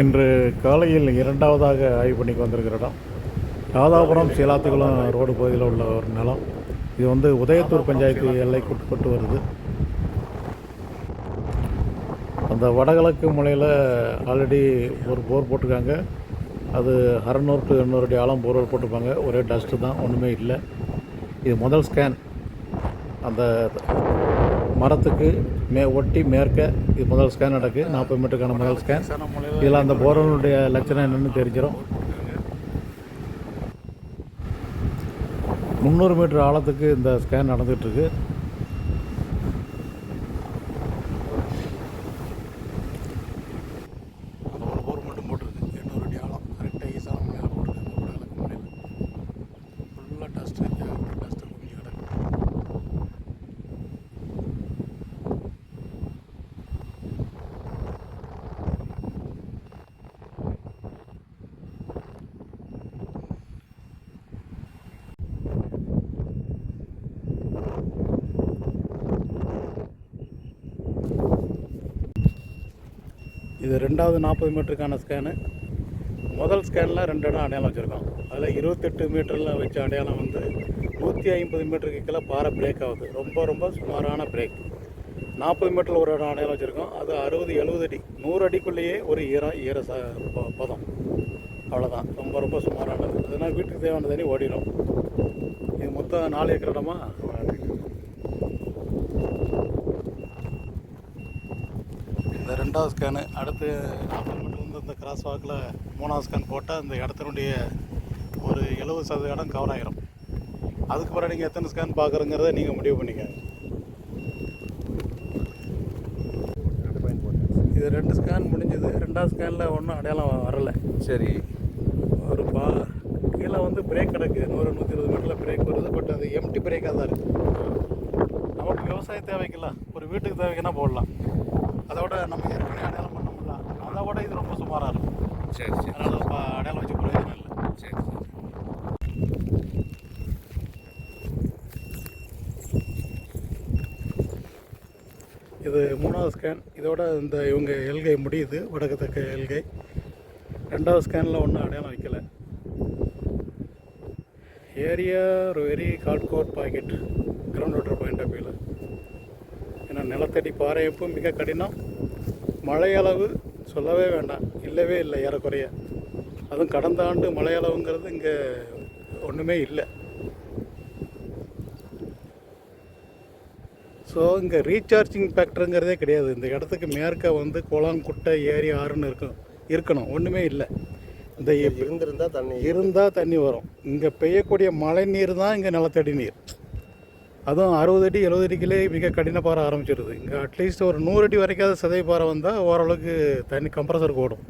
இன்று காலையில் இரண்டாவதாக ஆய்வு பண்ணிக்கு வந்திருக்கிற இடம். ராதாபுரம் சீலாத்துக்குளம் ரோடு பகுதியில் உள்ள ஒரு நிலம். இது வந்து உதயத்தூர் பஞ்சாயத்து எல்லைக்கு உட்பட்டு வருது. அந்த வடகிழக்கு முனையில் ஆல்ரெடி ஒரு போர் போட்டிருக்காங்க. அது அறநூறு டு எண்ணூறு அடி ஆழம் போர்வெல் போட்டிருப்பாங்க. ஒரே டஸ்ட்டு தான் ஒன்றுமே இல்லை. இது முதல் ஸ்கேன் அந்த மரத்துக்கு மே ஒட்டி மேற்க இது முதல் ஸ்கேன் நடக்கு. நாற்பது மீட்டருக்கான முதல் ஸ்கேன் இதில் அந்த போரனுடைய லட்சணம் என்னென்னு தெரிஞ்சிடும் முந்நூறு மீட்டர் ஆழத்துக்கு இந்த ஸ்கேன் நடந்துகிட்ருக்கு அந்த ஒரு போர் மட்டும் போட்டிருக்கு எண்ணூறு அடி ஆழம் கரெக்டாக ஈசான மேலே போட்டிருக்கு வடகிழக்கு முனையில் ஃபுல்லாக டஸ்ட்டு டஸ்ட்டு குஞ்சு கிடக்கு இது ரெண்டாவது நாற்பது மீட்டருக்கான ஸ்கேனு. முதல் ஸ்கேனில் ரெண்டு இடம் அடையாளம் வச்சுருக்கோம். அதில் இருபத்தெட்டு மீட்டரில் வச்ச அடையாளம் வந்து நூற்றி ஐம்பது மீட்டருக்கு கீழே பாறை பிரேக் ஆகுது. ரொம்ப ரொம்ப சுமாரான பிரேக் நாற்பது மீட்டரில் ஒரு இடம் அடையாளம் வச்சுருக்கோம். அது அறுபது எழுபது அடி நூறு அடிக்குள்ளேயே ஒரு ஈரம் ஈர ச ப- பதம். அவ்வளோதான் ரொம்ப ரொம்ப சுமாரானது. அதனால் வீட்டுக்கு தேவையான தண்ணி ஓடிடும். இது மொத்தம் நாலு ஏக்கர் இடமா? இந்த ரெண்டாவது ஸ்கேனு அடுத்து நாற்பது மீட்டர் வந்து இந்த கிராஸ் வாக்கில் மூணாவது ஸ்கேன் போட்டால் இந்த இடத்தினுடைய ஒரு எழுபது சதவீதம் இடம் கவர் ஆகிரும் அதுக்கு பிறகு நீங்கள் எத்தனை ஸ்கேன் பார்க்குறங்கிறத நீங்கள் முடிவு பண்ணிக்கோங்க. இது ரெண்டு ஸ்கேன் முடிஞ்சது. ரெண்டாவது ஸ்கேனில் ஒன்றும் அடையாளம் வரலை. சரி. ஒரு பா கீழே வந்து பிரேக் கிடக்கு. நூறு நூற்றி இருபது மீட்டரில் பிரேக் வருது. பட் அது எம்டி பிரேக்காக தான் இருக்குது நமக்கு விவசாய தேவைக்கெல்லாம் ஒரு வீட்டுக்கு தேவைக்குன்னா போடலாம். அதோட நம்ம ஏற்கனவே அடையாளம் பண்ணோம்ல அதை விட இது ரொம்ப சுமாராக இருக்கும். சரி சரி. அதனால் பா அடையாளம் வச்சு பிரயோஜனம் இல்லை. சரி சரி. இது மூணாவது ஸ்கேன் இதோட இந்த இவங்க எல்கை முடியுது வடக்கு தெற்கு எல்கை. ரெண்டாவது ஸ்கேனில் ஒன்றும் அடையாளம் வைக்கல. ஏரியா ஒரு very கால்கோட் pocket ground water point of வியூவில் நிலத்தடி பாறையப்பு மிக கடினம். மழை அளவு சொல்லவே வேண்டாம். இல்லவே இல்லை ஏறக்குறைய. அதுவும் கடந்த ஆண்டு மழை அளவுங்கிறது இங்கே ஒன்றுமே இல்லை. ஸோ இங்கே ரீசார்ஜிங் ஃபேக்டருங்கிறதே கிடையாது. இந்த இடத்துக்கு மேற்க வந்து குளம் குட்டை ஏரி ஆறுன்னு இருக்கும். இருக்கணும். ஒன்றுமே இல்லை. இந்த இருந்திருந்தா தண்ணி இருந்தால் தண்ணி வரும். இங்கே பெய்யக்கூடிய மழை நீர் தான் இங்கே நிலத்தடி நீர். அதுவும் அறுபது அடி எழுபது அடிக்கிலே மிக கடின பாறை ஆரம்பிச்சிடுது இங்கே அட்லீஸ்ட் ஒரு நூறு அடி வரைக்காவது சதை பாறை வந்தால் ஓரளவுக்கு தண்ணி கம்ப்ரஸருக்கு ஓடும்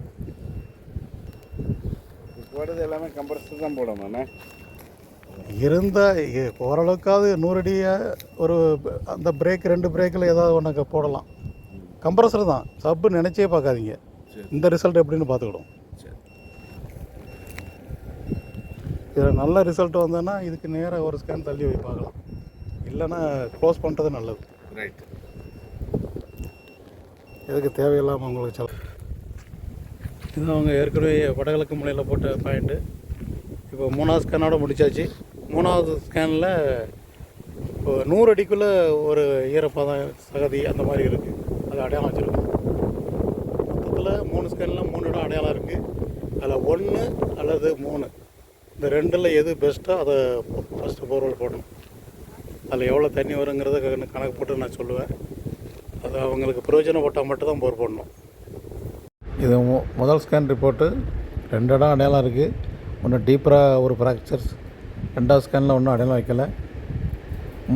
போடுறது எல்லாமே கம்ப்ரஸர் தான் போடணும்ண்ணே இருந்தால் ஓரளவுக்காவது நூறு அடியை ஒரு அந்த பிரேக் ரெண்டு பிரேக்கில் ஏதாவது ஒன்று போடலாம். கம்ப்ரஸர் தான். சப்பு நினச்சே பார்க்காதீங்க. இந்த ரிசல்ட் எப்படின்னு பார்த்துக்கிடும் இதில் நல்ல ரிசல்ட் வந்ததுன்னா இதுக்கு நேராக ஒரு ஸ்கேன் தள்ளி போய் பார்க்கலாம். இல்லைன்னா க்ளோஸ் பண்ணுறது நல்லது. ரைட் எதுக்கு தேவையில்லாமல் உங்களுக்கு சொல்ல இது அவங்க ஏற்கனவே வடகிழக்கு முனையில் போட்ட பாயிண்ட்டு இப்போ மூணாவது ஸ்கேனோட முடிச்சாச்சு. மூணாவது ஸ்கேனில் இப்போ நூறு அடிக்குள்ளே ஒரு ஈரப்பதம் சகதி அந்த மாதிரி இருக்குது அது அடையாளம் வச்சுருக்கோம். மொத்தத்தில் மூணு ஸ்கேனில் மூணு இடம் அடையாளம் இருக்குது அதில் ஒன்று அல்லது மூணு. இந்த ரெண்டில் எது பெஸ்ட்டோ அதை ஃபஸ்ட்டு போர்வெல் போடணும். அதில் எவ்வளோ தண்ணி வருங்கிறத கணக்கு போட்டு நான் சொல்லுவேன். அது அவங்களுக்கு பிரயோஜனப்பட்டால் மட்டும் தான் போர் போடணும் இது மு- முதல் ஸ்கேன் ரிப்போர்ட்டு ரெண்டு இடம் அடையாளம் இருக்குது ஒன்று டீப்பராக ஒரு ஃப்ராக்சர்ஸ் ரெண்டாவது ஸ்கேனில் ஒன்றும் அடையாளம் வைக்கல.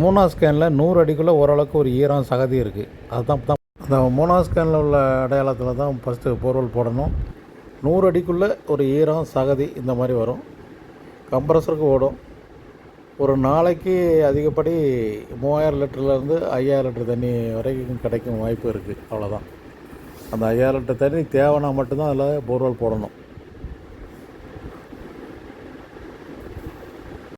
மூணாவது ஸ்கேனில் நூறு அடிக்குள்ளே ஓரளவுக்கு ஒரு ஈரம் சகதி இருக்குது அதுதான் தான். அந்த மூணாவது ஸ்கேனில் உள்ள அடையாளத்தில் தான் ஃபஸ்ட்டு போர்வல் போடணும். நூறு அடிக்குள்ளே ஒரு ஈரம் சகதி இந்த மாதிரி வரும். கம்ப்ரஸருக்கு ஓடும். ஒரு நாளைக்கு அதிகப்படி மூவாயிரம் லிட்டர்லேருந்து ஐயாயிரம் லிட்டர் தண்ணி வரைக்கும் கிடைக்கும் வாய்ப்பு இருக்குது. அவ்வளோதான் அந்த ஐயாயிரம் லிட்டர் தண்ணி தேவைன்னா மட்டும்தான் அதில் போர்வெல் போடணும்.